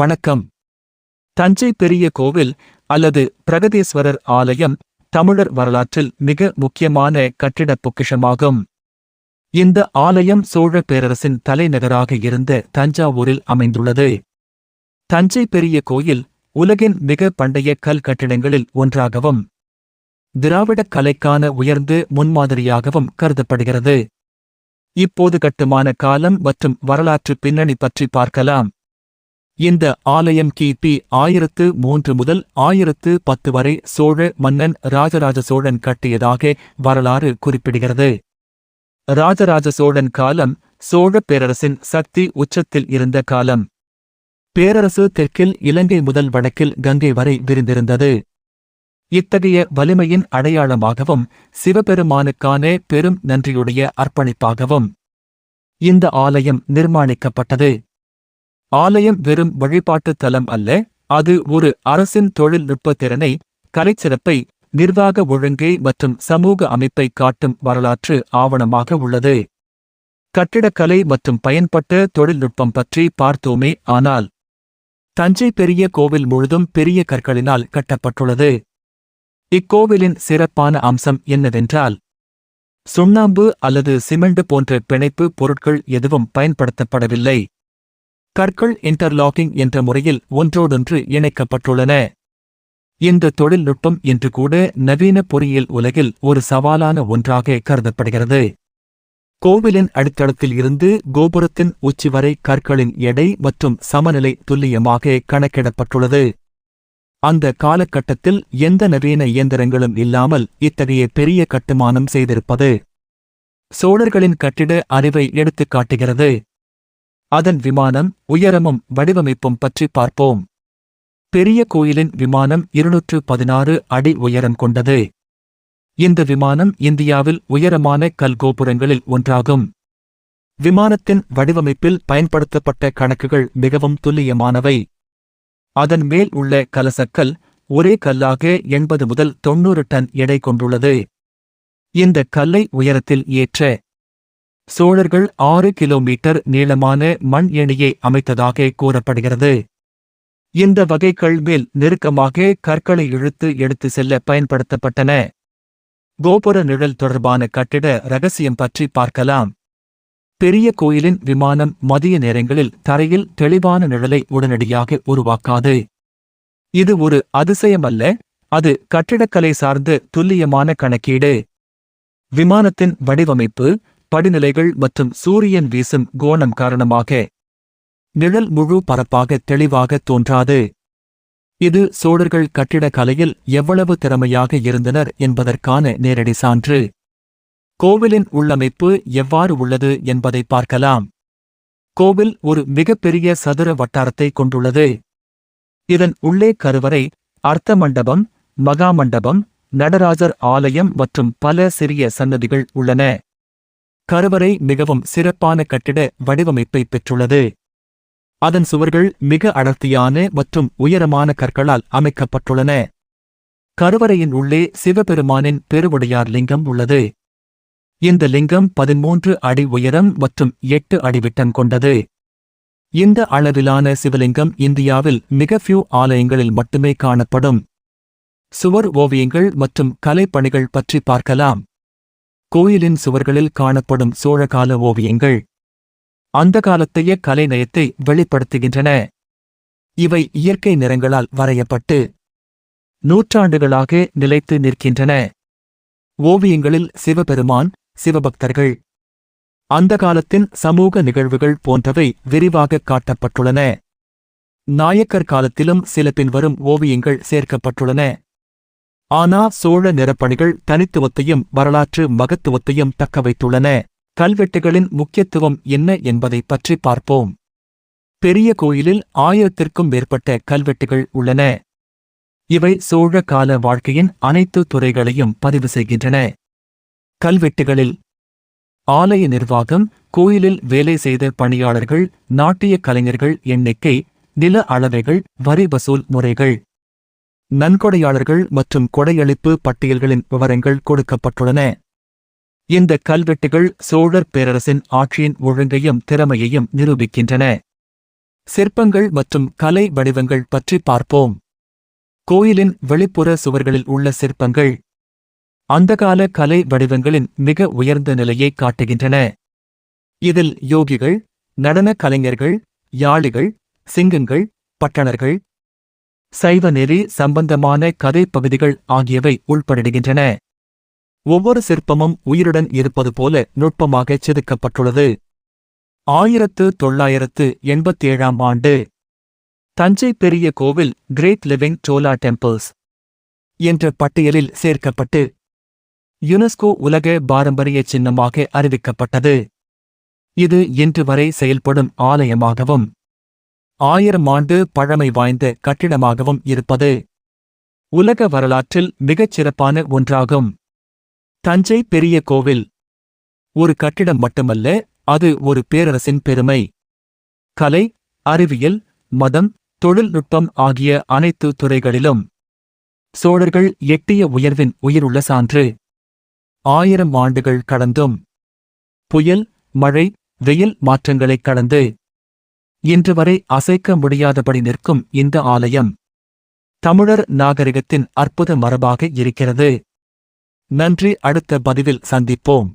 வணக்கம். தஞ்சை பெரிய கோவில் அல்லது பிரகதீஸ்வரர் ஆலயம் தமிழர் வரலாற்றில் மிக முக்கியமான கட்டிடப் பொக்கிஷமாகும். இந்த ஆலயம் சோழ பேரரசின் தலைநகராக இருந்த தஞ்சாவூரில் அமைந்துள்ளது. தஞ்சை பெரிய கோயில் உலகின் மிக பண்டைய கல் கட்டிடங்களில் ஒன்றாகவும் திராவிடக் கலைக்கான உயர்ந்து முன்மாதிரியாகவும் கருதப்படுகிறது. இப்போது கட்டுமான காலம் மற்றும் வரலாற்று பின்னணி பற்றி பார்க்கலாம். இந்த ஆலயம் கிபி ஆயிரத்து மூன்று முதல் ஆயிரத்து பத்து வரை சோழ மன்னன் ராஜராஜ சோழன் கட்டியதாக வரலாறு குறிப்பிடுகிறது. ராஜராஜ சோழன் காலம் சோழ பேரரசின் சக்தி உச்சத்தில் இருந்த காலம். பேரரசு தெற்கில் இலங்கை முதல் வடக்கில் கங்கை வரை விரிந்திருந்தது. இத்தகைய வலிமையின் அடையாளமாகவும் சிவபெருமானுக்கான பெரும் நன்றியுடைய அர்ப்பணிப்பாகவும் இந்த ஆலயம் நிர்மாணிக்கப்பட்டது. ஆலயம் வெறும் வழிபாட்டுத் தலம் அல்ல அது ஒரு அரசின் தொழில்நுட்ப திறனை கலைச்சிறப்பை நிர்வாக ஒழுங்கை மற்றும் சமூக அமைப்பை காட்டும் வரலாற்று ஆவணமாக உள்ளது. கட்டிடக்கலை மற்றும் பயன்பட்ட தொழில்நுட்பம் பற்றி பார்த்தோமே ஆனால் தஞ்சை பெரிய கோவில் முழுதும் பெரிய கற்களினால் கட்டப்பட்டுள்ளது. இக்கோவிலின் சிறப்பான அம்சம் என்னவென்றால் சுண்ணாம்பு அல்லது சிமெண்ட் போன்ற பிணைப்பு பொருட்கள் எதுவும் பயன்படுத்தப்படவில்லை. கற்கள் இன்டர்லாக்கிங் என்ற முறையில் ஒன்றோடொன்று இணைக்கப்பட்டுள்ளன. இந்த தொழில்நுட்பம் இன்று கூட நவீன பொறியியல் உலகில் ஒரு சவாலான ஒன்றாக கருதப்படுகிறது. கோவிலின் அடித்தளத்தில் இருந்து கோபுரத்தின் உச்சி வரை கற்களின் எடை மற்றும் சமநிலை துல்லியமாக கணக்கிடப்பட்டுள்ளது. அந்த காலகட்டத்தில் எந்த நவீன இயந்திரங்களும் இல்லாமல் இத்தகைய பெரிய கட்டுமானம் செய்திருப்பது சோழர்களின் கட்டிட அறிவை எடுத்துக்காட்டுகிறது. அதன் விமானம் உயரமும் வடிவமைப்பும் பற்றி பார்ப்போம். பெரிய கோயிலின் விமானம் இருநூற்று பதினாறு அடி உயரம் கொண்டது. இந்த விமானம் இந்தியாவில் உயரமான கல்கோபுரங்களில் ஒன்றாகும். விமானத்தின் வடிவமைப்பில் பயன்படுத்தப்பட்ட கணக்குகள் மிகவும் துல்லியமானவை. அதன் மேல் உள்ள கலசக்கல் ஒரே கல்லாக எண்பது முதல் தொன்னூறு டன் எடை கொண்டுள்ளது. இந்த கல்லை உயரத்தில் ஏற்ற சோழர்கள் ஆறு கிலோமீட்டர் நீளமான மண் ஏணியை அமைத்ததாக கூறப்படுகிறது. இந்த வகைகள் மேல் நெருக்கமாக கற்களை இழுத்து எடுத்து செல்ல பயன்படுத்தப்பட்டன. கோபுர நிழல் தொடர்பான கட்டிட ரகசியம் பற்றி பார்க்கலாம். பெரிய கோயிலின் விமானம் மதிய நேரங்களில் தரையில் தெளிவான நிழலை உடனடியாக உருவாக்காது. இது ஒரு அதிசயமல்ல அது கட்டிடக்கலை சார்ந்த துல்லியமான கணக்கீடு. விமானத்தின் வடிவமைப்பு படிநிலைகள் மற்றும் சூரியன் வீசும் கோணம் காரணமாக நிழல் முழு பரப்பாக தெளிவாக தோன்றாது. இது சோழர்கள் கட்டிடக்கலையில் எவ்வளவு திறமையாக இருந்தனர் என்பதற்கான நேரடி சான்று. கோவிலின் உள்ளமைப்பு எவ்வாறு உள்ளது என்பதை பார்க்கலாம். கோவில் ஒரு மிகப்பெரிய சதுர வட்டாரத்தை கொண்டுள்ளது. இதன் உள்ளே கருவறை அர்த்த மண்டபம் மகாமண்டபம் நடராஜர் ஆலயம் மற்றும் பல சிறிய சன்னதிகள் உள்ளன. கருவறை மிகவும் சிறப்பான கட்டிட வடிவமைப்பை பெற்றுள்ளது. அதன் சுவர்கள் மிக அடர்த்தியான மற்றும் உயரமான கற்களால் அமைக்கப்பட்டுள்ளன. கருவறையின் உள்ளே சிவபெருமானின் பெருவுடையார் லிங்கம் உள்ளது. இந்த லிங்கம் பதிமூன்று அடி உயரம் மற்றும் எட்டு அடி விட்டம் கொண்டது. இந்த அளவிலான சிவலிங்கம் இந்தியாவில் மிக ஃபியூ ஆலயங்களில் மட்டுமே காணப்படும். சுவர் ஓவியங்கள் மற்றும் கலைப்பணிகள் பற்றி பார்க்கலாம். கோயிலின் சுவர்களில் காணப்படும் சோழகால ஓவியங்கள் அந்த காலத்தைய கலைநயத்தை வெளிப்படுத்துகின்றன. இவை இயற்கை நிறங்களால் வரையப்பட்டு நூற்றாண்டுகளாக நிலைத்து நிற்கின்றன. ஓவியங்களில் சிவபெருமான் சிவபக்தர்கள் அந்த காலத்தின் சமூக நிகழ்வுகள் போன்றவை விரிவாக காட்டப்பட்டுள்ளன. நாயக்கர் காலத்திலும் சில பின்வரும் ஓவியங்கள் சேர்க்கப்பட்டுள்ளன. ஆனா சோழ நிறப்பணிகள் தனித்துவத்தையும் வரலாற்று மகத்துவத்தையும் தக்கவைத்துள்ளன கல்வெட்டுகளின் முக்கியத்துவம் என்ன என்பதை பற்றி பார்ப்போம். பெரிய கோயிலில் ஆயிரத்திற்கும் மேற்பட்ட கல்வெட்டுகள் உள்ளன. இவை சோழ கால வாழ்க்கையின் அனைத்து துறைகளையும் பதிவு செய்கின்றன. கல்வெட்டுகளில் ஆலய நிர்வாகம் கோயிலில் வேலை செய்த பணியாளர்கள் நாட்டிய கலைஞர்கள் எண்ணிக்கை நில அளவைகள் வரி வசூல் முறைகள். நன்கொடையாளர்கள் மற்றும் கொடையளிப்பு பட்டியல்களின் விவரங்கள் கொடுக்கப்பட்டுள்ளன. இந்த கல்வெட்டுகள் சோழர் பேரரசின் ஆட்சியின் ஒழுங்கையும் திறமையையும் நிரூபிக்கின்றன. சிற்பங்கள் மற்றும் கலை வடிவங்கள் பற்றி பார்ப்போம். கோயிலின் வெளிப்புற சுவர்களில் உள்ள சிற்பங்கள் அந்தகால கலை வடிவங்களின் மிக உயர்ந்த நிலையை காட்டுகின்றன. இதில் யோகிகள் நடன கலைஞர்கள் யாழிகள் சிங்கங்கள் பட்டணர்கள் சைவ நெறி சம்பந்தமான கதை பகுதிகள் ஆகியவை உள்படுகின்றன. ஒவ்வொரு சிற்பமும் உயிருடன் இருப்பது போல நுட்பமாகச் செதுக்கப்பட்டுள்ளது. ஆயிரத்து தொள்ளாயிரத்து எண்பத்தேழாம் ஆண்டு தஞ்சை பெரிய கோவில் கிரேட் லிவிங் சோலா டெம்பிள்ஸ் என்ற பட்டியலில் சேர்க்கப்பட்டு யுனெஸ்கோ உலக பாரம்பரிய சின்னமாக அறிவிக்கப்பட்டது. இது இன்று வரை செயல்படும் ஆலயமாகவும் ஆயிரம் ஆண்டு பழமை வாய்ந்த கட்டிடமாகவும் இருப்பது உலக வரலாற்றில் மிகச் சிறப்பான ஒன்றாகும். தஞ்சை பெரிய கோவில். ஒரு கட்டிடம் மட்டுமல்ல அது ஒரு பேரரசின் பெருமை. கலை அறிவியல் மதம் தொழில்நுட்பம் ஆகிய அனைத்து துறைகளிலும் சோழர்கள் எட்டிய உயர்வின் உயிருள்ள சான்று. ஆயிரம் ஆண்டுகள் கடந்தும் புயல் மழை வெயில் மாற்றங்களைக் கடந்து இன்று வரை அசைக்க முடியாதபடி நிற்கும் இந்த ஆலயம் தமிழர் நாகரிகத்தின் அற்புத மரபாக இருக்கிறது. நன்றி அடுத்த பதிவில் சந்திப்போம்.